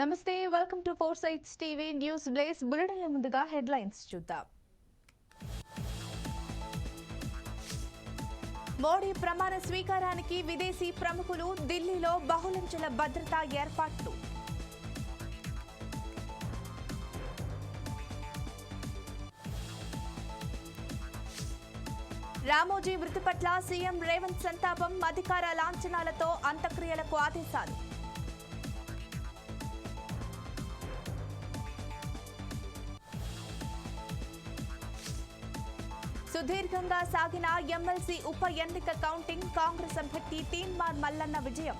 Namaste welcome to four sides TV news blaze bulletin ముందుగా headlines చూద్దాం. మోడీ ప్రమాణ స్వీకారానికి విదేశీ ప్రముఖులు ఢిల్లీలో బహుళంచెల భద్రతా ఏర్పాట్లు. రామోజీ మృతి పట్ల సీఎం రేవంత్ సంతాపం అధికార లాంఛనాలతో అంత్యక్రియలకు ఆదేశాలు. సుదీర్ఘంగా సాగిన ఎమ్మెల్సీ ఉప ఎన్నిక కౌంటింగ్ కాంగ్రెస్ అభ్యర్థి తీన్మార్ మల్లన్న విజయం.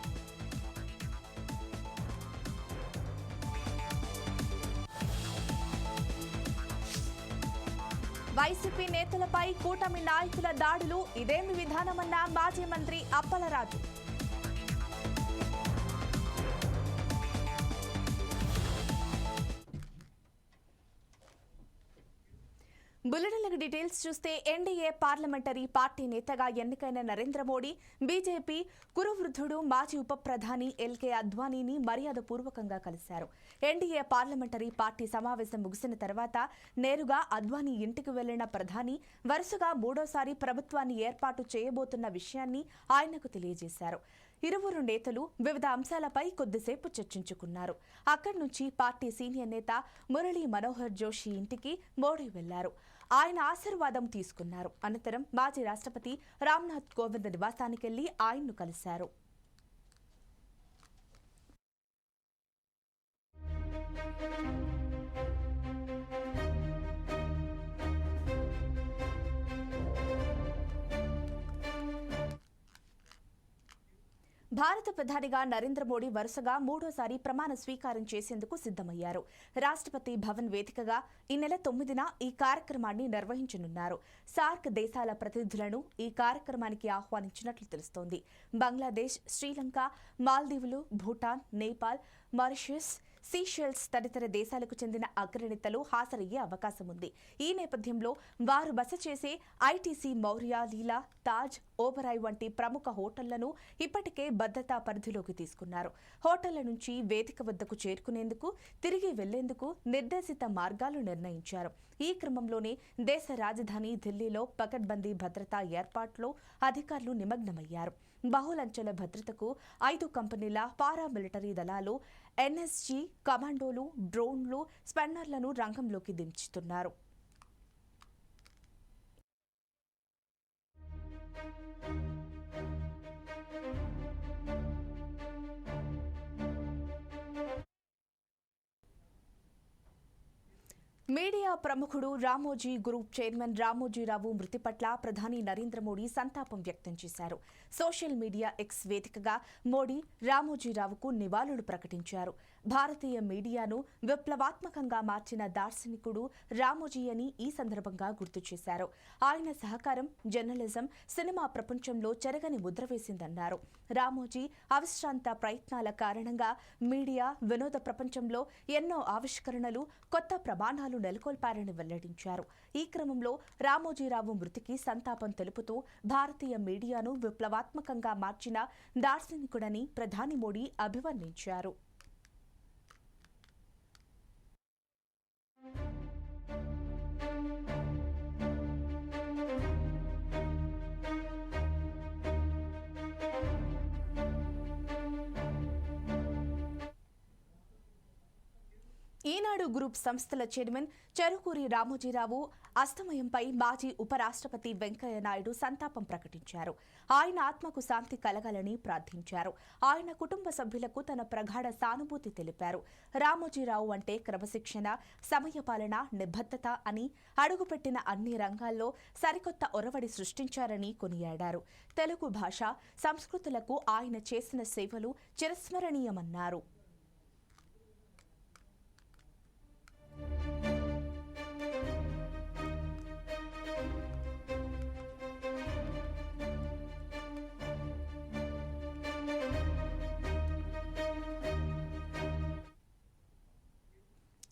వైసీపీ నేతలపై కూటమి నాయకుల దాడులు ఇదేమి విధానమన్న మాజీ మంత్రి అప్పలరాజు. డీటెయిల్స్ చూస్తే ఎన్డీఏ పార్లమెంటరీ పార్టీ నేతగా ఎన్నికైన నరేంద్ర మోడీ బీజేపీ కురువృద్ధుడు మాజీ ఉప ప్రధాని ఎల్కే అద్వానీని మర్యాదపూర్వకంగా కలిశారు. ఎన్డీఏ పార్లమెంటరీ పార్టీ సమావేశం ముగిసిన తర్వాత నేరుగా అద్వానీ ఇంటికి వెళ్ళిన ప్రధాని వరుసగా మూడోసారి ప్రభుత్వాన్ని ఏర్పాటు చేయబోతున్న విషయాన్ని ఆయనకు తెలియజేశారు. ఇరువురు నేతలు వివిధ అంశాలపై కొద్దిసేపు చర్చించుకున్నారు. అక్కడి నుంచి పార్టీ సీనియర్ నేత మురళీ మనోహర్ జోషి ఇంటికి మోడీ వెళ్ళారు. ఆయన ఆశీర్వాదం తీసుకున్నారు. అనంతరం మాజీ రాష్ట్రపతి రామ్నాథ్ కోవింద్ నివాసానికెళ్ళి ఆయన్ను కలిశారు. భారత ప్రధానిగా నరేంద్ర మోడీ వరుసగా మూడోసారి ప్రమాణ స్వీకారం చేసేందుకు సిద్దమయ్యారు రాష్ట్రపతి భవన్ వేదికగా ఈ నెల తొమ్మిదిన ఈ కార్యక్రమాన్ని నిర్వహించనున్నారు. సార్క్ దేశాల ప్రతినిధులను ఈ కార్యక్రమానికి ఆహ్వానించినట్లు తెలుస్తోంది. బంగ్లాదేశ్ శ్రీలంక మాల్దీవులు భూటాన్ నేపాల్ మారిషస్ సీషెల్స్ తదితర దేశాలకు చెందిన అగ్రనేతలు హాజరయ్యే అవకాశం ఉంది. ఈ నేపథ్యంలో వారు బస చేసే ఐటీసీ మౌర్య లీలా తాజ్ ఓబరాయ్ వంటి ప్రముఖ హోటళ్ళను ఇప్పటికే భద్రతా పరిధిలోకి తీసుకున్నారు. హోటళ్ళ నుంచి వేదిక వద్దకు చేరుకునేందుకు తిరిగి వెళ్ళేందుకు నిర్దేశిత మార్గాలు నిర్ణయించారు. ఈ క్రమంలోనే దేశ రాజధాని ఢిల్లీలో పకడ్బందీ భద్రతా ఏర్పాట్లో అధికారులు నిమగ్నమయ్యారు. బహుళంచెల భద్రతకు ఐదు కంపెనీల పారామిలిటరీ దళాలు ఎన్ఎస్జీ కమాండోలు డ్రోన్లు స్పెన్నర్లను రంగంలోకి దించుతున్నారు. మీడియా ప్రముఖుడు రామోజీ గ్రూప్ చైర్మన్ రామోజీరావు మృతి పట్ల ప్రధాని నరేంద్ర మోడీ సంతాపం వ్యక్తం చేశారు. సోషల్ మీడియా ఎక్స్ వేదికగా మోడీ రామోజీరావుకు నివాళులు ప్రకటించారు. భారతీయ మీడియాను విప్లవాత్మకంగా మార్చిన దార్శనికుడు రామోజీ అని ఈ సందర్భంగా గుర్తు చేశారు. ఆయన సహకారం జర్నలిజం సినిమా ప్రపంచంలో చెరగని ముద్ర వేసిందన్నారు. రామోజీ అవిశ్రాంత ప్రయత్నాల కారణంగా మీడియా వినోద ప్రపంచంలో ఎన్నో ఆవిష్కరణలు కొత్త ప్రమాణాలు నెలకొల్పారని వెల్లడించారు. ఈ క్రమంలో రామోజీరావు మృతికి సంతాపం తెలుపుతూ భారతీయ మీడియాను విప్లవాత్మకంగా మార్చిన దార్శనికుడని ప్రధాని మోడీ అభివర్ణించారు. Thank you. ఈనాడు గ్రూప్ సంస్థల చైర్మన్ చెరుకూరి రామోజీరావు అస్తమయంపై మాజీ ఉపరాష్ట్రపతి వెంకయ్య నాయుడు సంతాపం ప్రకటించారు. ఆయన ఆత్మకు శాంతి కలగాలని ప్రార్థించారు. ఆయన కుటుంబ సభ్యులకు తన ప్రగాఢ సానుభూతి తెలిపారు. రామోజీరావు అంటే క్రమశిక్షణ సమయపాలన నిబద్ధత అని అడుగుపెట్టిన అన్ని రంగాల్లో సరికొత్త ఒరవడి సృష్టించారని కొనియాడారు. తెలుగు భాష సంస్కృతులకు ఆయన చేసిన సేవలు చిరస్మరణీయమన్నారు.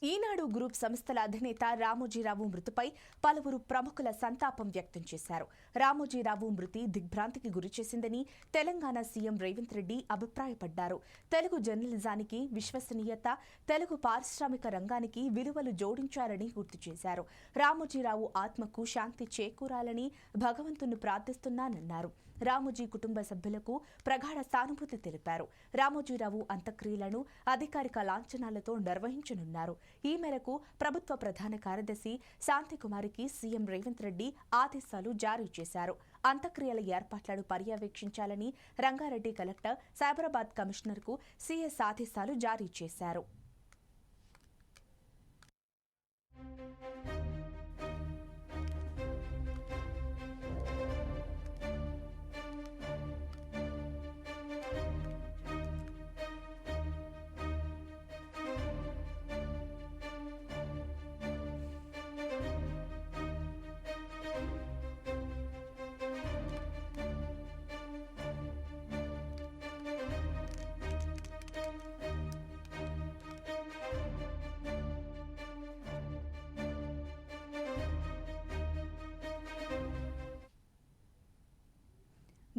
ఈనాడు గ్రూప్ సంస్థల అధినేత రామోజీరావు మృతిపై పలువురు ప్రముఖుల సంతాపం వ్యక్తం చేశారు. రామోజీరావు మృతి దిగ్భ్రాంతికి గురిచేసిందని తెలంగాణ సీఎం రేవంత్ రెడ్డి అభిప్రాయపడ్డారు. తెలుగు జర్నలిజానికి విశ్వసనీయత తెలుగు పారిశ్రామిక రంగానికి విలువలు జోడించారని గుర్తు చేశారు. రామోజీరావు ఆత్మకు శాంతి చేకూరాలని భగవంతుని ప్రార్థిస్తున్నానన్నారు. రామోజీ కుటుంబ సభ్యులకు ప్రగాఢ సానుభూతి తెలిపారు. రామోజీరావు అంత్యక్రియలను అధికారిక లాంఛనాలతో నిర్వహించనున్నారు. ఈ మేరకు ప్రభుత్వ ప్రధాన కార్యదర్శి శాంతికుమారికి సీఎం రేవంత్ రెడ్డి ఆదేశాలు జారీ చేశారు. అంత్యక్రియల ఏర్పాట్లను పర్యవేక్షించాలని రంగారెడ్డి కలెక్టర్ సైబరాబాద్ కమిషనర్కు సీఎస్ ఆదేశాలు జారీ చేశారు.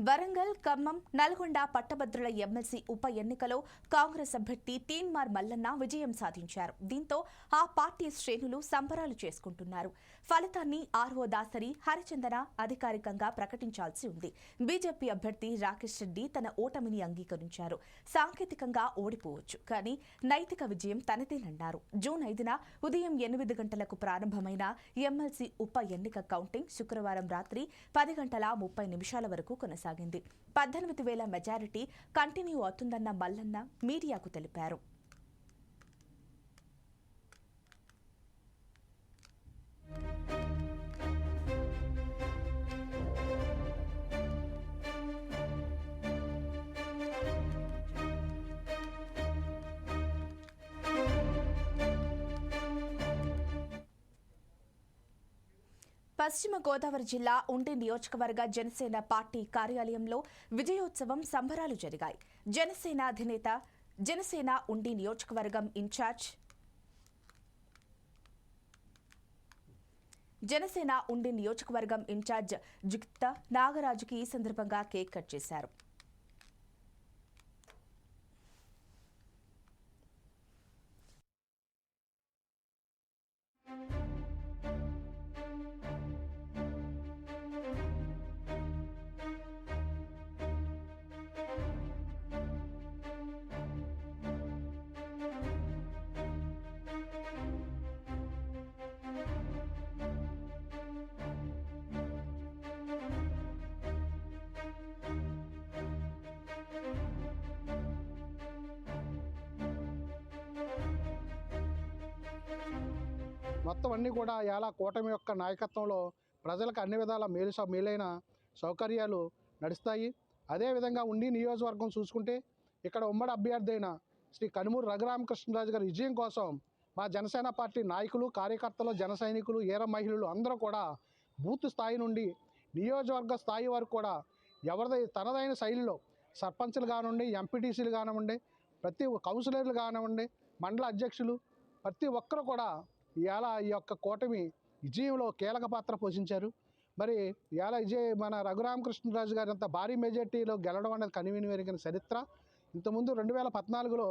వరంగల్ ఖమ్మం నల్గొండ పట్టభద్రుల ఎమ్మెల్సీ ఉప ఎన్నికలో కాంగ్రెస్ అభ్యర్థి తీన్మార్ మల్లన్న విజయం సాధించారు. దీంతో ఆ పార్టీ శ్రేణులు సంబరాలు చేసుకుంటున్నారు. ఫలితాన్ని ఆర్ఓ దాసరి హరిచందన అధికారికంగా ప్రకటించాల్సి ఉంది. బీజేపీ అభ్యర్థి రాకేష్ రెడ్డి తన ఓటమిని అంగీకరించారు. సాంకేతికంగా ఓడిపోవచ్చు కానీ నైతిక విజయం తనదేనన్నారు. జూన్ ఐదున ఉదయం ఎనిమిది గంటలకు ప్రారంభమైన ఎమ్మెల్సీ ఉప ఎన్నిక కౌంటింగ్ శుక్రవారం రాత్రి పది గంటల ముప్పై నిమిషాల వరకు కొనసాగింది. పద్దెనిమిది వేల మెజారిటీ కంటిన్యూ అవుతుందన్న మల్లన్న మీడియాకు తెలిపారు. పశ్చిమ గోదావరి జిల్లా ఉండి నియోజకవర్గ జనసేన పార్టీ కార్యాలయంలో విజయోత్సవం సంబరాలు జరిగాయి. జనసేన అధినేత జనసేన ఉండి నియోజకవర్గం ఇన్ఛార్జ్ జనసేన ఉండి నియోజకవర్గం ఇన్ఛార్జ్ జుక్త నాగరాజుకి ఈ సందర్భంగా కేక్ కట్ చేశారు. మొత్తం అన్నీ కూడా ఎలా కూటమి యొక్క నాయకత్వంలో ప్రజలకు అన్ని విధాల మేలు మేలైన సౌకర్యాలు నడుస్తాయి. అదేవిధంగా ఉండి నియోజకవర్గం చూసుకుంటే ఇక్కడ ఉమ్మడి అభ్యర్థి అయిన శ్రీ కనుమూరు రఘురామకృష్ణరాజు గారి విజయం కోసం మా జనసేన పార్టీ నాయకులు కార్యకర్తలు జన సైనికులు ఏర మహిళలు అందరూ కూడా బూత్ స్థాయి నుండి నియోజకవర్గ స్థాయి వరకు కూడా ఎవరిదై తనదైన శైలిలో సర్పంచ్లు కానివ్వండి ఎంపీటీసీలు కానివ్వండి ప్రతి కౌన్సిలర్లు కానివ్వండి మండల అధ్యక్షులు ప్రతి ఒక్కరు కూడా ఇవాళ ఈ యొక్క కూటమి విజయంలో కీలక పాత్ర పోషించారు. మరి ఇవాళ విజయ్ మన రఘురామకృష్ణరాజు గారి అంత భారీ మెజార్టీలో గెలవడం అనేది కనివిని వెరిగిన చరిత్ర. ఇంతకుముందు రెండు వేల పద్నాలుగులో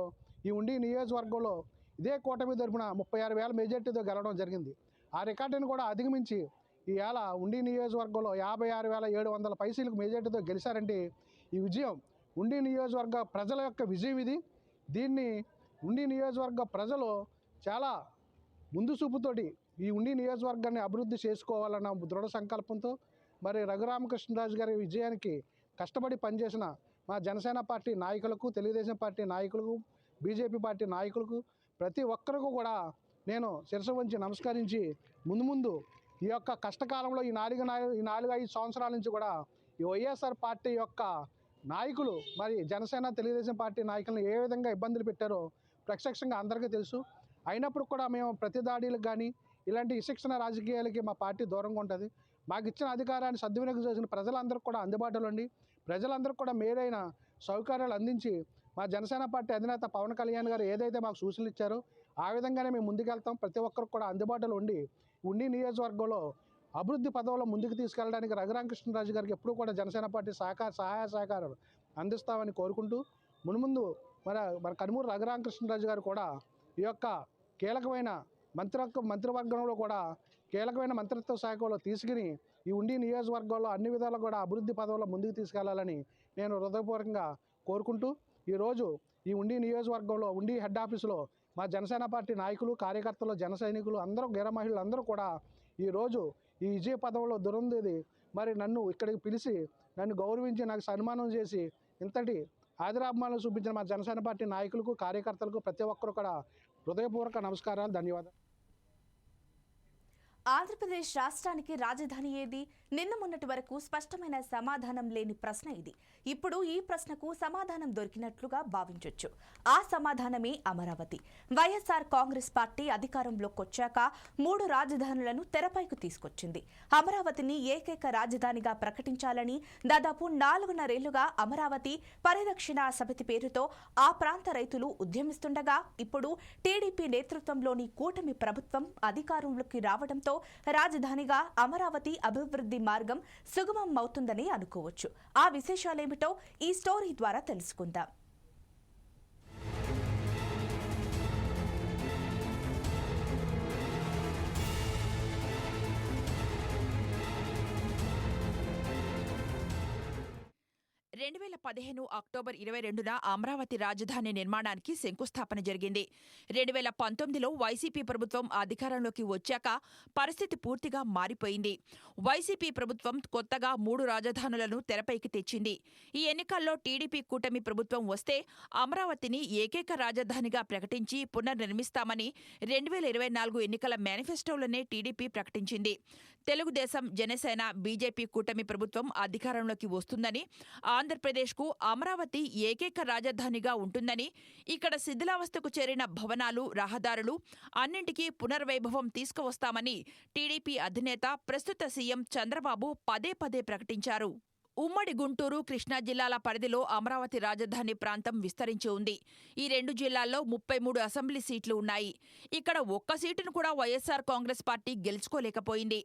ఈ ఉండి నియోజకవర్గంలో ఇదే కూటమి తరపున ముప్పై ఆరు వేల మెజార్టీతో గెలవడం జరిగింది. ఆ రికార్డును కూడా అధిగమించి ఇవాళ ఉండి నియోజకవర్గంలో యాభై ఆరు వేల ఏడు వందల పైసలకు మెజార్టీతో గెలిచారంటే ఈ విజయం ఉండి నియోజకవర్గ ప్రజల యొక్క విజయం ఇది. దీన్ని ఉండి నియోజకవర్గ ప్రజలు చాలా ముందు చూపుతోటి ఈ ఉండి నియోజకవర్గాన్ని అభివృద్ధి చేసుకోవాలన్న దృఢ సంకల్పంతో మరి రఘురామకృష్ణరాజు గారి విజయానికి కష్టపడి పనిచేసిన మా జనసేన పార్టీ నాయకులకు తెలుగుదేశం పార్టీ నాయకులకు బీజేపీ పార్టీ నాయకులకు ప్రతి ఒక్కరికి కూడా నేను శిరస వంచి నమస్కరించి ముందు ముందు ఈ యొక్క కష్టకాలంలో ఈ నాలుగు ఈ నాలుగు ఐదు సంవత్సరాల నుంచి కూడా ఈ వైఎస్ఆర్ పార్టీ యొక్క నాయకులు మరి జనసేన తెలుగుదేశం పార్టీ నాయకులను ఏ విధంగా ఇబ్బందులు పెట్టారో ప్రత్యక్షంగా అందరికీ తెలుసు. అయినప్పుడు కూడా మేము ప్రతి దాడులకు కానీ ఇలాంటి శిక్షణ రాజకీయాలకి మా పార్టీ దూరంగా ఉంటుంది. మాకు ఇచ్చిన అధికారాన్ని సద్వినియోగం చేసిన ప్రజలందరికీ కూడా అందుబాటులో ఉండి ప్రజలందరికీ కూడా మేలైన సౌకర్యాలు అందించి మా జనసేన పార్టీ అధినేత పవన్ కళ్యాణ్ గారు ఏదైతే మాకు సూచనలు ఇచ్చారో ఆ విధంగానే మేము ముందుకెళ్తాం. ప్రతి ఒక్కరు కూడా అందుబాటులో ఉండి ఉండి నియోజకవర్గంలో అభివృద్ధి పదవులు ముందుకు తీసుకెళ్ళడానికి రఘురామకృష్ణరాజు గారికి ఎప్పుడూ కూడా జనసేన పార్టీ సహకార సహాయ సహకారాలు అందిస్తామని కోరుకుంటూ మున్ముందు మన మన కనుమూరు రఘురామకృష్ణరాజు గారు కూడా ఈ యొక్క కీలకమైన మంత్రి మంత్రివర్గంలో కూడా కీలకమైన మంత్రిత్వ శాఖలో తీసుకుని ఈ ఉండి నియోజకవర్గంలో అన్ని విధాలు కూడా అభివృద్ధి పదవుల్లో ముందుకు తీసుకెళ్ళాలని నేను హృదయపూర్వకంగా కోరుకుంటూ ఈరోజు ఈ ఉండి నియోజకవర్గంలో ఉండి హెడ్ ఆఫీసులో మా జనసేన పార్టీ నాయకులు కార్యకర్తలు జన సైనికులు అందరూ గిర మహిళలు అందరూ కూడా ఈరోజు ఈ విజయ పదవుల్లో దురందేది మరి నన్ను ఇక్కడికి పిలిచి నన్ను గౌరవించి నాకు సన్మానం చేసి ఇంతటి ఆదరాభిమానులు చూపించిన మా జనసేన పార్టీ నాయకులకు కార్యకర్తలకు ప్రతి ఒక్కరు కూడా హృదయపూర్వక నమస్కారాలు ధన్యవాదాలు. ఆంధ్రప్రదేశ్ రాష్ట్రానికి రాజధాని ఏది? నిన్న మొన్నటి వరకు స్పష్టమైన సమాధానం లేని ప్రశ్న ఇది. ఇప్పుడు ఈ ప్రశ్నకు సమాధానం దొరికినట్లుగా భావించొచ్చు. ఆ సమాధానమే అమరావతి. వైఎస్ఆర్ కాంగ్రెస్ పార్టీ అధికారంలోకి వచ్చాక మూడు రాజధానులను తెరపైకి తీసుకొచ్చింది. అమరావతిని ఏకైక రాజధానిగా ప్రకటించాలని దాదాపు నాలుగున్నరేళ్ళుగా అమరావతి పరిరక్షణ సమితి పేరుతో ఆ ప్రాంత రైతులు ఉద్యమిస్తుండగా ఇప్పుడు టీడీపీ నేతృత్వంలోని కూటమి ప్రభుత్వం అధికారంలోకి రావడంతో రాజధానిగా అమరావతి అభివృద్ధి మార్గం సుగమం అవుతుందని అనుకోవచ్చు. ఆ విశేషాలేమిటో ఈ స్టోరీ ద్వారా తెలుసుకుందాం. రెండు వేల పదిహేను అక్టోబర్ ఇరవై రెండున అమరావతి రాజధాని నిర్మాణానికి శంకుస్థాపన జరిగింది. రెండు వేల పంతొమ్మిదిలో వైసీపీ ప్రభుత్వం అధికారంలోకి వచ్చాక పరిస్థితి పూర్తిగా మారిపోయింది. వైసీపీ ప్రభుత్వం కొత్తగా మూడు రాజధానులను తెరపైకి తెచ్చింది. ఈ ఎన్నికల్లో టీడీపీ కూటమి ప్రభుత్వం వస్తే అమరావతిని ఏకైక రాజధానిగా ప్రకటించి పునర్నిర్మిస్తామని రెండు వేల ఇరవై నాలుగు ఎన్నికల మేనిఫెస్టోలోనే టీడీపీ ప్రకటించింది. తెలుగుదేశం జనసేన బీజేపీ కూటమి ప్రభుత్వం అధికారంలోకి వస్తుందని ఆంధ్రప్రదేశ్కు అమరావతి ఏకైక రాజధానిగా ఉంటుందని ఇక్కడ శిథిలావస్థకు చేరిన భవనాలు రహదారులు అన్నింటికీ పునర్వైభవం తీసుకువస్తామని టీడీపీ అధినేత ప్రస్తుత సీఎం చంద్రబాబు పదే పదే ప్రకటించారు. ఉమ్మడి గుంటూరు కృష్ణా జిల్లాల పరిధిలో అమరావతి రాజధాని ప్రాంతం విస్తరించి ఉంది. ఈ రెండు జిల్లాల్లో ముప్పై మూడు అసెంబ్లీ సీట్లు ఉన్నాయి. ఇక్కడ ఒక్క సీటును కూడా వైఎస్సార్ కాంగ్రెస్ పార్టీ గెలుచుకోలేకపోయింది.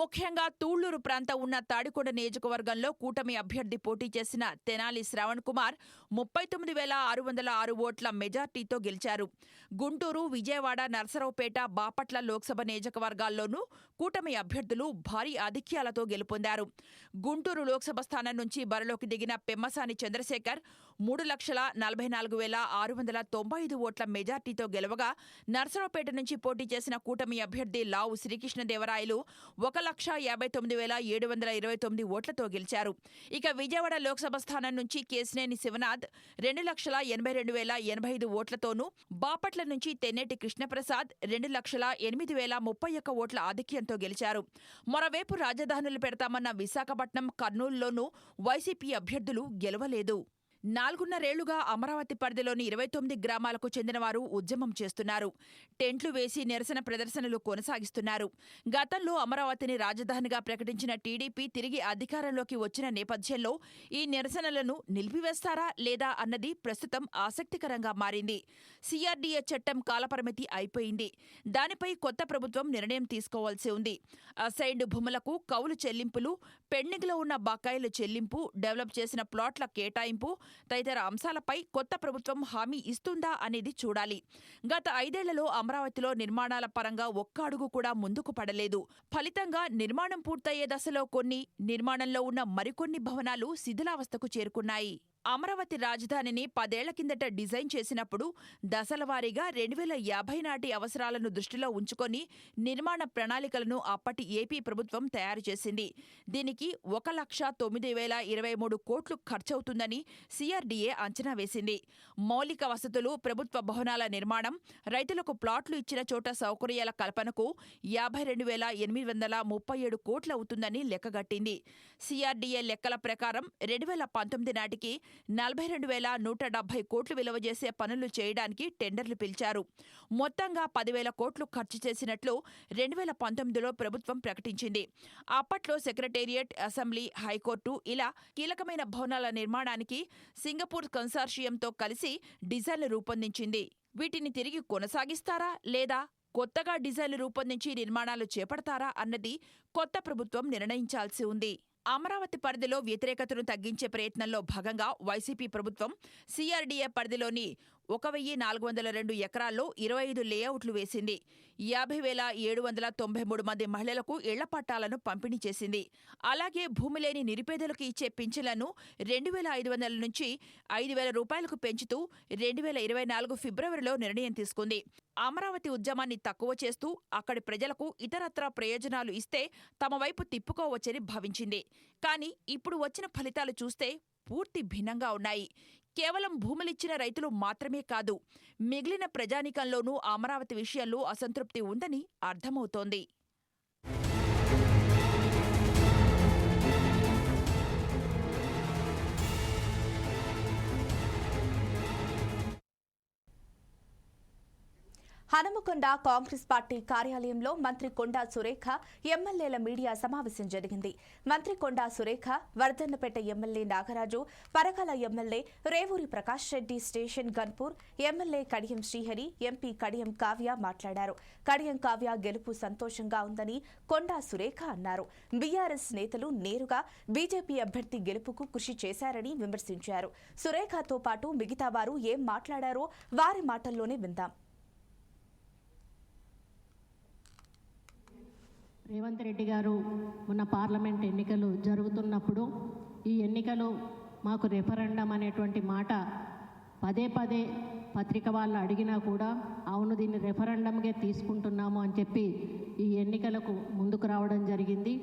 ముఖ్యంగా తూళ్ళూరు ప్రాంతం ఉన్న తాడికొండ నియోజకవర్గంలో కూటమి అభ్యర్థి పోటీ చేసిన తెనాలి శ్రావణ్ కుమార్ ముప్పై తొమ్మిది వేల ఆరు వందల ఆరు ఓట్ల మెజార్టీతో గెలిచారు. గుంటూరు విజయవాడ నర్సరావుపేట బాపట్ల లోక్సభ నియోజకవర్గాల్లోనూ కూటమి అభ్యర్థులు భారీ ఆధిక్యాలతో గెలుపొందారు. గుంటూరు లోక్సభ స్థానం నుంచి బరిలోకి దిగిన పెమ్మసాని చంద్రశేఖర్ మూడు లక్షల నలభై నాలుగు వేల ఆరు వందల తొంభై ఐదు ఓట్ల మెజార్టీతో గెలవగా నర్సరావుపేట నుంచి పోటీ చేసిన కూటమి అభ్యర్థి లావు శ్రీకృష్ణదేవరాయలు ఒక లక్ష యాభై తొమ్మిది వేల ఏడు వందల ఇరవై తొమ్మిది ఓట్లతో గెలిచారు. ఇక విజయవాడ లోక్సభ స్థానం నుంచి కేసినేని శివనాథ్ రెండు లక్షల ఎనభై రెండు వేల ఎనభై ఐదు ఓట్లతోనూ బాపట్ల నుంచి తెన్నేటి కృష్ణప్రసాద్ రెండు లక్షల ఎనిమిది వేల ముప్పై ఒక్క ఓట్ల ఆధిక్యంతో గెలిచారు. మరోవైపు రాజధానులు పెడతామన్న విశాఖపట్నం కర్నూలులోనూ వైసీపీ అభ్యర్థులు గెలవలేదు. నాలుగున్నరేళ్ళుగా అమరావతి పరిధిలోని ఇరవై తొమ్మిది గ్రామాలకు చెందినవారు ఉద్యమం చేస్తున్నారు. టెంట్లు వేసి నిరసన ప్రదర్శనలు కొనసాగిస్తున్నారు. గతంలో అమరావతిని రాజధానిగా ప్రకటించిన టీడీపీ తిరిగి అధికారంలోకి వచ్చిన నేపథ్యంలో ఈ నిరసనలను నిలిపివేస్తారా లేదా అన్నది ప్రస్తుతం ఆసక్తికరంగా మారింది. సీఆర్డీఏ చట్టం కాలపరిమితి అయిపోయింది. దానిపై కొత్త ప్రభుత్వం నిర్ణయం తీసుకోవాల్సి ఉంది. అసైన్డ్ భూములకు కౌలు చెల్లింపులు పెండింగ్లో ఉన్న బకాయిల చెల్లింపు డెవలప్ చేసిన ప్లాట్ల కేటాయింపు తదితర అంశాలపై కొత్త ప్రభుత్వం హామీ ఇస్తుందా అనేది చూడాలి. గత ఐదేళ్ళలో అమరావతిలో నిర్మాణాల పరంగా ఒక్క అడుగు కూడా ముందుకు పడలేదు. ఫలితంగా నిర్మాణం పూర్తయ్యే దశలో కొన్ని నిర్మాణంలో ఉన్న మరికొన్ని భవనాలు శిథిలావస్థకు చేరుకున్నాయి. అమరావతి రాజధానిని పదేళ్ళ కిందట డిజైన్ చేసినప్పుడు దశలవారీగా రెండు వేల యాభై నాటి అవసరాలను దృష్టిలో ఉంచుకొని నిర్మాణ ప్రణాళికలను అప్పటి ఏపీ ప్రభుత్వం తయారు చేసింది. దీనికి ఒక లక్ష తొమ్మిది వేల ఇరవై మూడు కోట్లు ఖర్చవుతుందని సిఆర్డీఏ అంచనా వేసింది. మౌలిక వసతులు ప్రభుత్వ భవనాల నిర్మాణం రైతులకు ప్లాట్లు ఇచ్చిన చోట సౌకర్యాల కల్పనకు యాభై రెండు వేల ఎనిమిది వందల ముప్పై ఏడు కోట్లవుతుందని లెక్కగట్టింది. సిఆర్డీఏ లెక్కల ప్రకారం రెండు వేల పంతొమ్మిది నాటికి నలభై రెండు వేల నూట డెబ్బై కోట్లు విలువ చేసే పనులు చేయడానికి టెండర్లు పిలిచారు. మొత్తంగా పదివేల కోట్లు ఖర్చు చేసినట్లు రెండు వేల పంతొమ్మిదిలో ప్రభుత్వం ప్రకటించింది. అప్పట్లో సెక్రటేరియట్ అసెంబ్లీ హైకోర్టు ఇలా కీలకమైన భవనాల నిర్మాణానికి సింగపూర్ కన్సార్షియంతో కలిసి డిజైన్లు రూపొందించింది. వీటిని తిరిగి కొనసాగిస్తారా లేదా కొత్తగా డిజైన్లు రూపొందించి నిర్మాణాలు చేపడతారా అన్నది కొత్త ప్రభుత్వం నిర్ణయించాల్సి ఉంది. అమరావతి పరిధిలో వ్యతిరేకతను తగ్గించే ప్రయత్నంలో భాగంగా వైసీపీ ప్రభుత్వం సీఆర్డీఏ పరిధిలోని ఒక వెయ్యి నాలుగు వందల రెండు ఎకరాల్లో ఇరవై ఐదు లేఅవుట్లు వేసింది. యాభై వేల ఏడు వందల తొంభై మూడు మంది మహిళలకు ఇళ్ళ పట్టాలను పంపిణీ చేసింది. అలాగే భూమి లేని నిరుపేదలకు ఇచ్చే పింఛన్లను రెండు వేల ఐదు వందల నుంచి ఐదు వేల రూపాయలకు పెంచుతూ రెండు వేల ఇరవై నాలుగు ఫిబ్రవరిలో నిర్ణయం తీసుకుంది. అమరావతి ఉద్యమాన్ని తక్కువ చేస్తూ అక్కడి ప్రజలకు ఇతరత్రా ప్రయోజనాలు ఇస్తే తమ వైపు తిప్పుకోవచ్చని భావించింది. కానీ ఇప్పుడు వచ్చిన ఫలితాలు చూస్తే పూర్తి భిన్నంగా ఉన్నాయి. కేవలం భూములిచ్చిన రైతులు మాత్రమే కాదు మిగిలిన ప్రజానికంలోనూ అమరావతి విషయంలో అసంతృప్తి ఉందని అర్థమవుతోంది. హనుమకొండ కాంగ్రెస్ పార్టీ కార్యాలయంలో మంత్రి కొండా సురేఖ ఎమ్మెల్యేల మీడియా సమావేశం జరిగింది. మంత్రి Konda Surekha Wardhannapet MLA Nagaraju Parkal MLA Revuri Prakash Reddy station Ghanpur MLA Kadiyam Srihari MP Kadiyam Kavya మాట్లాడారు. కడియం కావ్య గెలుపు సంతోషంగా ఉందని కొండా సురేఖ అన్నారు. బీఆర్ఎస్ నేతలు నేరుగా బీజేపీ అభ్యర్థి గెలుపుకు కృషి చేశారని విమర్శించారు. సురేఖతో పాటు మిగతా వారు ఏం మాట్లాడారో వారి మాటల్లోనే విందాం. రేవంత్ రెడ్డి గారు ఉన్న పార్లమెంట్ ఎన్నికలు జరుగుతున్నప్పుడు ఈ ఎన్నికలు మాకు రెఫరెండం అనేటువంటి మాట పదే పదే పత్రిక వాళ్ళు అడిగినా కూడా అవును దీన్ని రెఫరెండంగా తీసుకుంటున్నాము అని చెప్పి ఈ ఎన్నికలకు ముందుకు రావడం జరిగింది.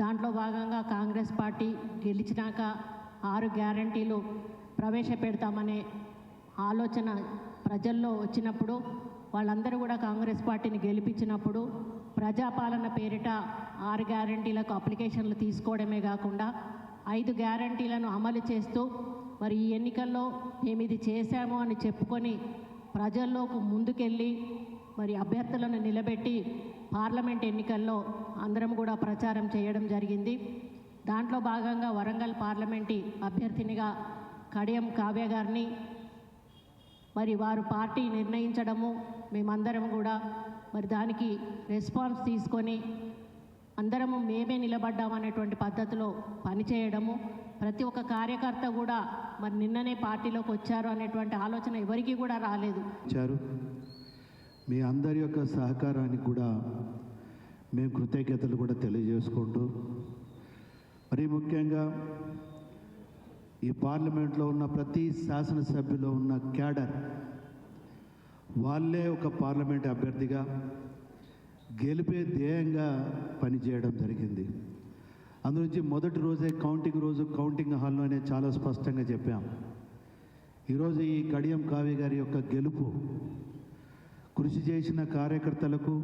దాంట్లో భాగంగా కాంగ్రెస్ పార్టీ గెలిచినాక ఆరు గ్యారంటీలు ప్రవేశపెడతామనే ఆలోచన ప్రజల్లో వచ్చినప్పుడు వాళ్ళందరూ కూడా కాంగ్రెస్ పార్టీని గెలిపించినప్పుడు ప్రజాపాలన పేరిట ఆరు గ్యారంటీలకు అప్లికేషన్లు తీసుకోవడమే కాకుండా ఐదు గ్యారంటీలను అమలు చేస్తూ మరి ఈ ఎన్నికల్లో మేము ఇది చేశాము అని చెప్పుకొని ప్రజల్లోకి ముందుకెళ్ళి మరి అభ్యర్థులను నిలబెట్టి పార్లమెంట్ ఎన్నికల్లో అందరం కూడా ప్రచారం చేయడం జరిగింది. దాంట్లో భాగంగా వరంగల్ పార్లమెంటు అభ్యర్థినిగా కడియం కావ్య గారిని మరి వారు పార్టీ నిర్ణయించడము మేమందరం కూడా మరి దానికి రెస్పాన్స్ తీసుకొని అందరము మేమే నిలబడ్డామనేటువంటి పద్ధతిలో పనిచేయడము. ప్రతి ఒక్క కార్యకర్త కూడా మరి నిన్ననే పార్టీలోకి వచ్చారు అనేటువంటి ఆలోచన ఎవరికీ కూడా రాలేదు. ఇచ్చారు మీ అందరి యొక్క సహకారానికి కూడా మేము కృతజ్ఞతలు కూడా తెలియజేసుకుంటూ మరీ ముఖ్యంగా ఈ పార్లమెంట్లో ఉన్న ప్రతి శాసనసభ్యులో ఉన్న క్యాడర్ వాళ్ళే ఒక పార్లమెంట్ అభ్యర్థిగా గెలిపే ధ్యేయంగా పనిచేయడం జరిగింది. అందునుంచి మొదటి రోజే కౌంటింగ్ రోజు కౌంటింగ్ హాల్లోనే చాలా స్పష్టంగా చెప్పాం. ఈరోజు ఈ కడియం కావ్య గారి యొక్క గెలుపు కృషి చేసిన కార్యకర్తలకు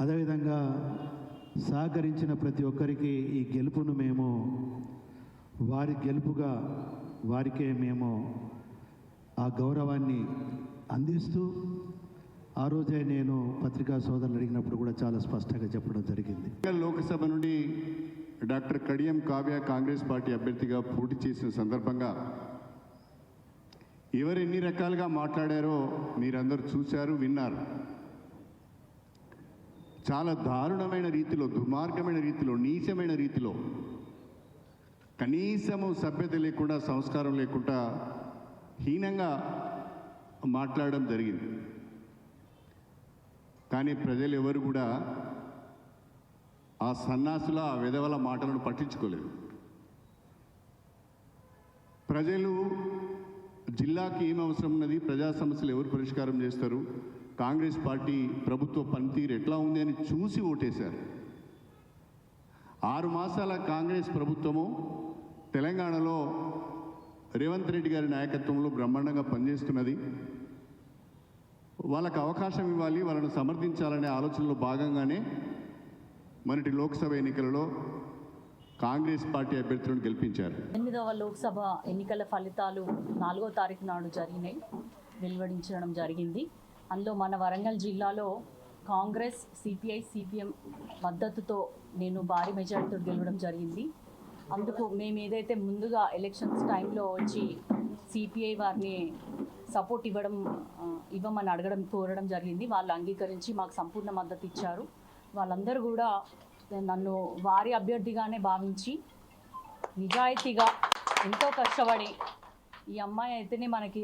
అదేవిధంగా సహకరించిన ప్రతి ఒక్కరికి ఈ గెలుపును మేము వారి గెలుపుగా వారికే మేము ఆ గౌరవాన్ని అందిస్తూ ఆ రోజే నేను పత్రికా సోదరులు అడిగినప్పుడు కూడా చాలా స్పష్టంగా చెప్పడం జరిగింది. వరంగల్ లోక్సభ నుండి doctor Kadiyam Kavya Congress party అభ్యర్థిగా పోటీ చేసిన సందర్భంగా ఎవరు ఎన్ని రకాలుగా మాట్లాడారో మీరందరూ చూశారు విన్నారు. చాలా దారుణమైన రీతిలో దుర్మార్గమైన రీతిలో నీచమైన రీతిలో కనీసము సభ్యత లేకుండా సంస్కారం లేకుండా హీనంగా మాట్లాడడం జరిగింది. కానీ ప్రజలు ఎవరు కూడా ఆ సన్నాసుల ఆ విధవల మాటలను పట్టించుకోలేదు. ప్రజలు జిల్లాకి ఏం అవసరం ఉన్నది? ప్రజా సమస్యలు ఎవరు పరిష్కారం చేస్తారు? కాంగ్రెస్ పార్టీ ప్రభుత్వ పనితీరు ఎట్లా ఉంది అని చూసి ఓటేశారు. ఆరు మాసాల కాంగ్రెస్ ప్రభుత్వము తెలంగాణలో రేవంత్ రెడ్డి గారి నాయకత్వంలో బ్రహ్మాండంగా పనిచేస్తున్నది. వాళ్ళకు అవకాశం ఇవ్వాలి వాళ్ళను సమర్థించాలనే ఆలోచనలో భాగంగానే మొన్నటి లోక్సభ ఎన్నికలలో కాంగ్రెస్ పార్టీ అభ్యర్థులను గెలిపించారు. ఎనిమిదవ లోక్సభ ఎన్నికల ఫలితాలు నాలుగో తారీఖు నాడు జరిగినాయి. వెలువడించడం జరిగింది. అందులో మన వరంగల్ జిల్లాలో కాంగ్రెస్ సిపిఐ సిపిఎం మద్దతుతో నేను భారీ మెజార్టీతో గెలవడం జరిగింది. అందుకు మేము ఏదైతే ముందుగా ఎలక్షన్స్ టైంలో వచ్చి సిపిఐ వారిని సపోర్ట్ ఇవ్వడం ఇవ్వమని అడగడం కోరడం జరిగింది. వాళ్ళు అంగీకరించి మాకు సంపూర్ణ మద్దతు ఇచ్చారు. వాళ్ళందరూ కూడా నన్ను వారి అభ్యర్థిగానే భావించి నిజాయితీగా ఎంతో కష్టపడి ఈ అమ్మాయి అయితేనే మనకి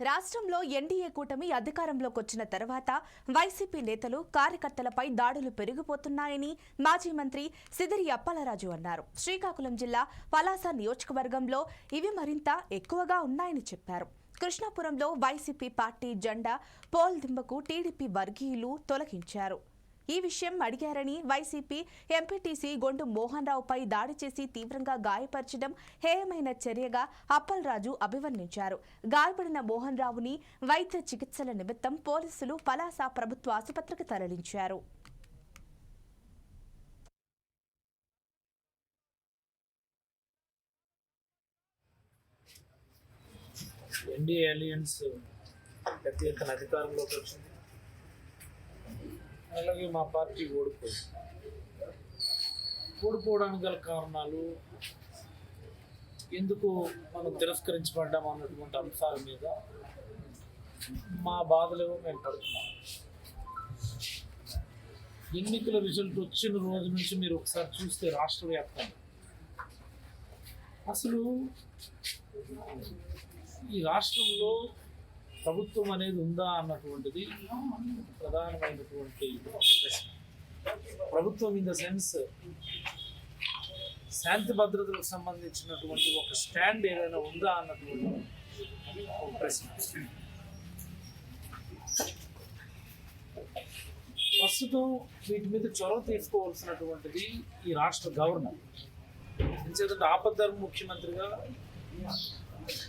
రాష్ట్రంలో ఎన్డీఏ కూటమి అధికారంలోకి వచ్చిన తర్వాత వైసీపీ నేతలు కార్యకర్తలపై దాడులు పెరిగిపోతున్నాయని మాజీ మంత్రి సిదిరి అప్పలరాజు అన్నారు. శ్రీకాకుళం జిల్లా పలాస నియోజకవర్గంలో ఇవి మరింత ఎక్కువగా ఉన్నాయని చెప్పారు. కృష్ణాపురంలో వైసీపీ పార్టీ జెండా పోల్ దింబకు టీడీపీ వర్గీయులు తొలగించారు. ఈ విషయం అడిగారని వైసీపీ ఎంపీటీసీ గొండు మోహన్ రావుపై దాడి చేసి తీవ్రంగా గాయపరచడం హేయమైన చర్యగా అప్పలరాజు అభివర్ణించారు. గాయపడిన మోహన్ రావుని వైద్య చికిత్సల నిమిత్తం పోలీసులు పలాస ప్రభుత్వ ఆసుపత్రికి తరలించారు. ఎన్డీఏ అలియన్స్ పెద్ద ఎత్తున అధికారంలోకి వచ్చింది. అలాగే మా పార్టీ ఓడిపోయింది. ఓడిపోవడానికి గల కారణాలు ఎందుకు మనం తిరస్కరించబడ్డాం అన్నటువంటి అంశాల మీద మా బాధలేవో మేము పడుతున్నాం. ఎన్నికల రిజల్ట్ వచ్చిన రోజు నుంచి మీరు ఒకసారి చూస్తే రాష్ట్ర వ్యాప్తంగా. అసలు ఈ రాష్ట్రంలో ప్రభుత్వం అనేది ఉందా అన్నటువంటిది ప్రధానమైనటువంటి ప్రశ్న. ప్రభుత్వం ఇన్ ద సెన్స్ శాంతి భద్రతలకు సంబంధించినటువంటి ఒక స్టాండ్ ఏదైనా ఉందా అన్నటువంటి ప్రశ్న. ప్రస్తుతం వీటి మీద చొరవ తీసుకోవాల్సినటువంటిది ఈ రాష్ట్ర గవర్నర్. ఎందుకంటే ఆపద్ధర్మ ముఖ్యమంత్రిగా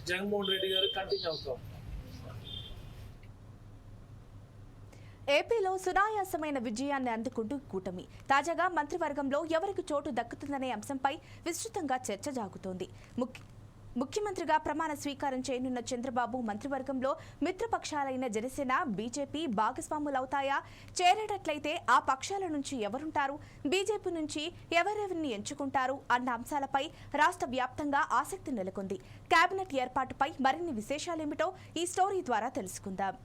జగన్మోహన్ రెడ్డి గారు కంటిన్యూ అవుతాం ఏపీలో సునాయాసమైన విజయాన్ని అందుకుంటూ కూటమి. తాజాగా మంత్రివర్గంలో ఎవరికి చోటు దక్కుతుందనే అంశంపై విస్తృతంగా చర్చ జాగుతోంది. ముఖ్య ముఖ్యమంత్రిగా ప్రమాణ స్వీకారం చేయనున్న చంద్రబాబు మంత్రివర్గంలో మిత్రపక్షాలైన జనసేన బీజేపీ భాగస్వాములవుతాయా? చేరేటట్లయితే ఆ పక్షాల నుంచి ఎవరుంటారు? బీజేపీ నుంచి ఎవరెవరిని ఎంచుకుంటారు? అన్న అంశాలపై రాష్ట్ర వ్యాప్తంగా ఆసక్తి నెలకొంది. కేబినెట్ ఏర్పాటుపై మరిన్ని విశేషాలేమిటో ఈ స్టోరీ ద్వారా తెలుసుకుందాం.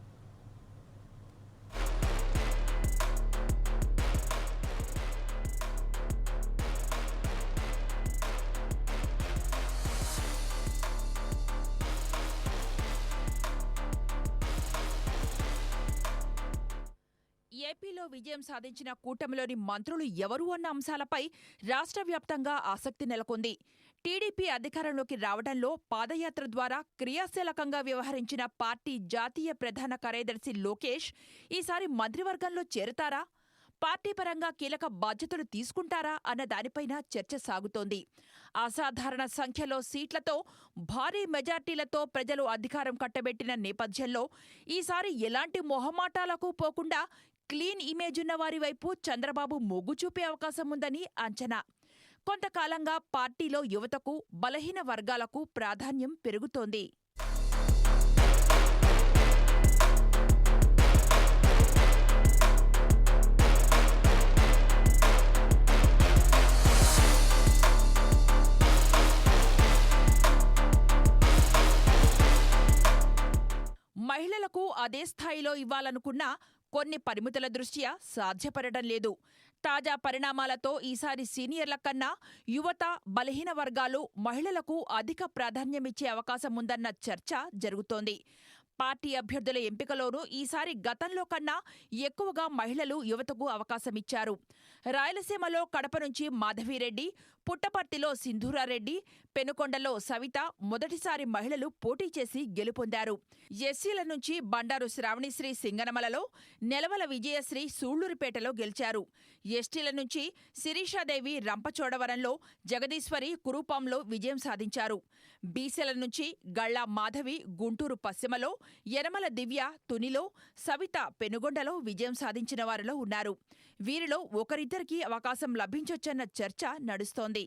ఏపీలో విజయం సాధించిన కూటమిలోని మంత్రులు ఎవరు అన్న అంశాలపై రాష్ట్ర వ్యాప్తంగా ఆసక్తి నెలకొంది. టీడీపీ అధికారంలోకి రావడంలో పాదయాత్ర ద్వారా క్రియాశీలకంగా వ్యవహరించిన పార్టీ జాతీయ ప్రధాన కార్యదర్శి లోకేష్ ఈసారి మంత్రివర్గంలో చేరుతారా? పార్టీ పరంగా కీలక బాధ్యతలు తీసుకుంటారా అన్న దానిపైన చర్చ సాగుతోంది. అసాధారణ సంఖ్యలో సీట్లతో భారీ మెజార్టీలతో ప్రజలు అధికారం కట్టబెట్టిన నేపథ్యంలో ఈసారి ఎలాంటి మొహమాటాలకు పోకుండా క్లీన్ ఇమేజ్ ఉన్న వారి వైపు చంద్రబాబు మొగ్గు చూపే అవకాశం ఉందని అంచనా. కొంతకాలంగా పార్టీలో యువతకు బలహీన వర్గాలకు ప్రాధాన్యం పెరుగుతోంది. మహిళలకు అదే స్థాయిలో ఇవ్వాలనుకున్నా కొన్ని పరిమితుల దృష్ట్యా సాధ్యపడటం లేదు. తాజా పరిణామాలతో ఈసారి సీనియర్ల కన్నా యువత బలహీన వర్గాలు మహిళలకు అధిక ప్రాధాన్యమిచ్చే అవకాశం ఉందన్న చర్చ జరుగుతోంది. పార్టీ అభ్యర్థుల ఎంపికలోనూ ఈసారి గతంలో కన్నా ఎక్కువగా మహిళలు యువతకు అవకాశమిచ్చారు. రాయలసీమలో కడప నుంచి మాధవిరెడ్డి పుట్టపర్తిలో సింధూరారెడ్డి పెనుకొండలో సవిత మొదటిసారి మహిళలు పోటీ చేసి గెలుపొందారు. ఎస్సీల నుంచి బండారు శ్రావణిశ్రీ సింగనమలలో నెలవల విజయశ్రీ సూళ్ళూరుపేటలో గెలిచారు. ఎస్టీల నుంచి శిరీషాదేవి రంపచోడవరంలో జగదీశ్వరి కురూపంలో విజయం సాధించారు. బీసీల నుంచి గళ్ళ మాధవి గుంటూరు పశ్చిమలో యనమల దివ్య తునిలో సవిత పెనుగొండలో విజయం సాధించిన వారిలో ఉన్నారు. వీరిలో ఒకరిద్దరికీ అవకాశం లభించొచ్చన్న చర్చ నడుస్తోంది.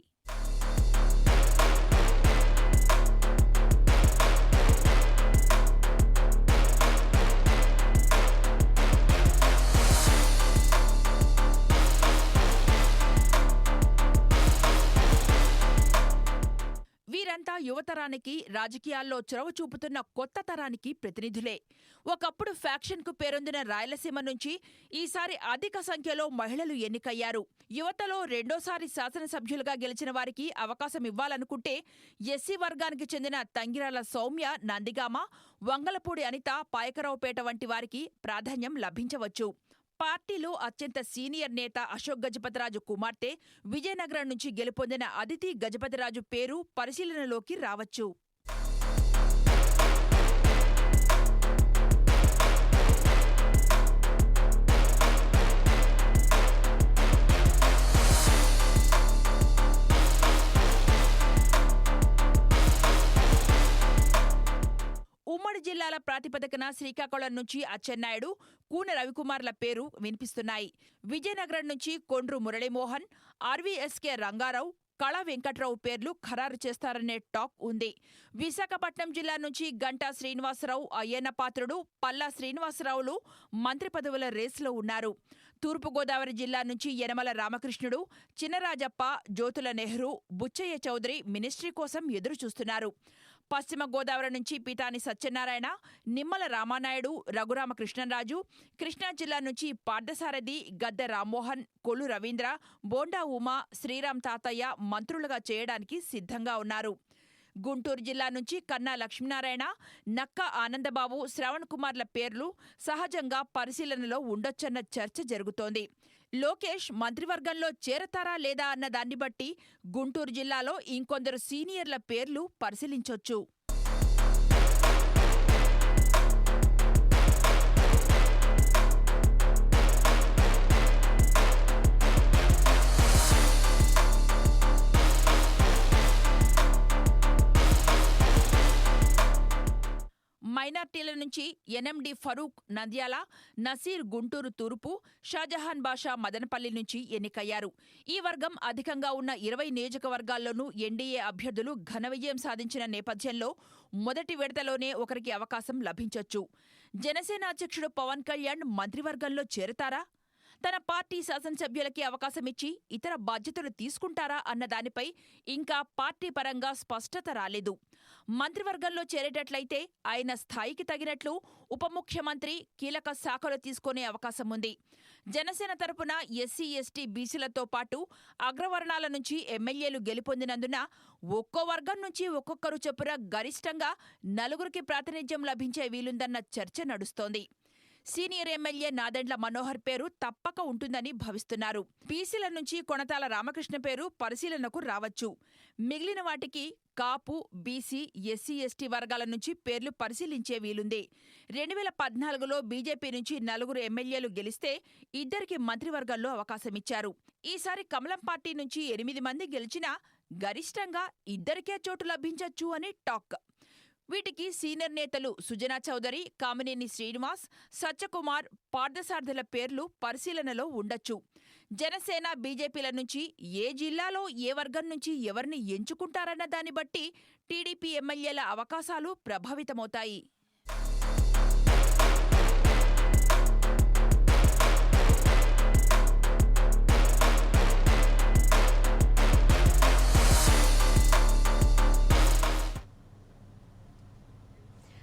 వీరంతా యువతరానికి రాజకీయాల్లో చొరవ చూపుతున్న కొత్త తరానికి ప్రతినిధులే. ఒకప్పుడు ఫ్యాక్షన్కు పేరొందిన రాయలసీమ నుంచి ఈసారి అధిక సంఖ్యలో మహిళలు ఎన్నికయ్యారు. యువతలో రెండోసారి శాసనసభ్యులుగా గెలిచిన వారికి అవకాశం ఇవ్వాలనుకుంటే ఎస్సీ వర్గానికి చెందిన తంగిరాల సౌమ్య నందిగామ వంగలపూడి అనిత పాయకరావుపేట వంటి వారికి ప్రాధాన్యం లభించవచ్చు. పార్టీలో అత్యంత సీనియర్ నేత అశోక్ గజపతిరాజు కుమార్తె విజయనగరం నుంచి గెలుపొందిన అదితి గజపతిరాజు పేరు పరిశీలనలోకి రావచ్చు. ఉమ్మడి జిల్లాల ప్రాతిపదికన శ్రీకాకుళం నుంచి అచ్చెన్నాయుడు కూన రవికుమార్ల పేరు వినిపిస్తున్నాయి. విజయనగరం నుంచి కొండ్రు మురళీమోహన్ ఆర్వీఎస్కే రంగారావు కళా వెంకట్రావు పేర్లు ఖరారు చేస్తారనే టాక్ ఉంది. విశాఖపట్నం జిల్లా నుంచి గంటా శ్రీనివాసరావు అయ్యన్న పాత్రుడు పల్లా శ్రీనివాసరావులు మంత్రి పదవుల రేసులో ఉన్నారు. తూర్పుగోదావరి జిల్లా నుంచి యనమల రామకృష్ణుడు చినరాజప్ప జ్యోతుల నెహ్రూ బుచ్చయ్య చౌదరి మినిస్ట్రీ కోసం ఎదురు చూస్తున్నారు పశ్చిమ గోదావరి నుంచి పీతాని సత్యనారాయణ నిమ్మల రామానాయుడు రఘురామకృష్ణరాజు కృష్ణా జిల్లా నుంచి పార్థసారథి గద్దె రామ్మోహన్ కొల్లు రవీంద్ర బోండా ఉమా శ్రీరామ్ తాతయ్య మంత్రులుగా చేయడానికి సిద్ధంగా ఉన్నారు. గుంటూరు జిల్లా నుంచి కన్నా లక్ష్మీనారాయణ నక్క ఆనందబాబు శ్రవణ్ కుమార్ల పేర్లు సహజంగా పరిశీలనలో ఉండొచ్చన్న చర్చ జరుగుతోంది. లోకేష్ మంత్రివర్గంలో చేరతారా లేదా అన్న దాన్ని బట్టి గుంటూరు జిల్లాలో ఇంకొందరు సీనియర్ల పేర్లు పరిశీలించొచ్చు. మైనార్టీల నుంచి ఎన్ఎండి ఫరూక్ నంద్యాల నసీర్ గుంటూరు తూర్పు షాజహాన్ బాషా మదనపల్లి నుంచి ఎన్నికయ్యారు. ఈ వర్గం అధికంగా ఉన్న ఇరవై నియోజకవర్గాల్లోనూ ఎన్డీఏ అభ్యర్థులు ఘన విజయం సాధించిన నేపథ్యంలో మొదటి విడతలోనే ఒకరికి అవకాశం లభించొచ్చు. జనసేన అధ్యక్షుడు పవన్ కళ్యాణ్ మంత్రివర్గంలో చేరతారా? తన పార్టీ శాసనసభ్యులకి అవకాశమిచ్చి ఇతర బాధ్యతలు తీసుకుంటారా అన్న దానిపై ఇంకా పార్టీ పరంగా స్పష్టత రాలేదు. మంత్రివర్గంలో చేరేటట్లయితే ఆయన స్థాయికి తగినట్లు ఉప ముఖ్యమంత్రి కీలక శాఖలు తీసుకునే అవకాశం ఉంది. జనసేన తరపున ఎస్సీ ఎస్టీ బీసీలతో పాటు అగ్రవర్ణాల నుంచి ఎమ్మెల్యేలు గెలుపొందినందున ఒక్కో వర్గం నుంచి ఒక్కొక్కరు చొప్పున గరిష్టంగా నలుగురికి ప్రాతినిధ్యం లభించే వీలుందన్న చర్చ నడుస్తోంది. సీనియర్ ఎమ్మెల్యే నాదెండ్ల మనోహర్ పేరు తప్పక ఉంటుందని భావిస్తున్నారు. బీసీల నుంచి కొణతాల రామకృష్ణ పేరు పరిశీలనకు రావచ్చు. మిగిలిన వాటికి కాపు బీసీ ఎస్సీ ఎస్టీ వర్గాల నుంచి పేర్లు పరిశీలించే వీలుంది. రెండు వేల పద్నాలుగులో బీజేపీ నుంచి నలుగురు ఎమ్మెల్యేలు గెలిస్తే ఇద్దరికి మంత్రివర్గంలో అవకాశమిచ్చారు ఈసారి కమలం పార్టీ నుంచి ఎనిమిది మంది గెలిచినా గరిష్టంగా ఇద్దరికే చోటు లభించొచ్చు అని టాక్. వీటికి సీనియర్ నేతలు సుజనా చౌదరి కామినేని శ్రీనివాస్ సత్యకుమార్ పార్థసార్థుల పేర్లు పరిశీలనలో ఉండొచ్చు. జనసేన బీజేపీల నుంచి ఏ జిల్లాలో ఏ వర్గం నుంచి ఎవరిని ఎంచుకుంటారన్న దాన్ని బట్టి టీడీపీ ఎమ్మెల్యేల అవకాశాలు ప్రభావితమవుతాయి.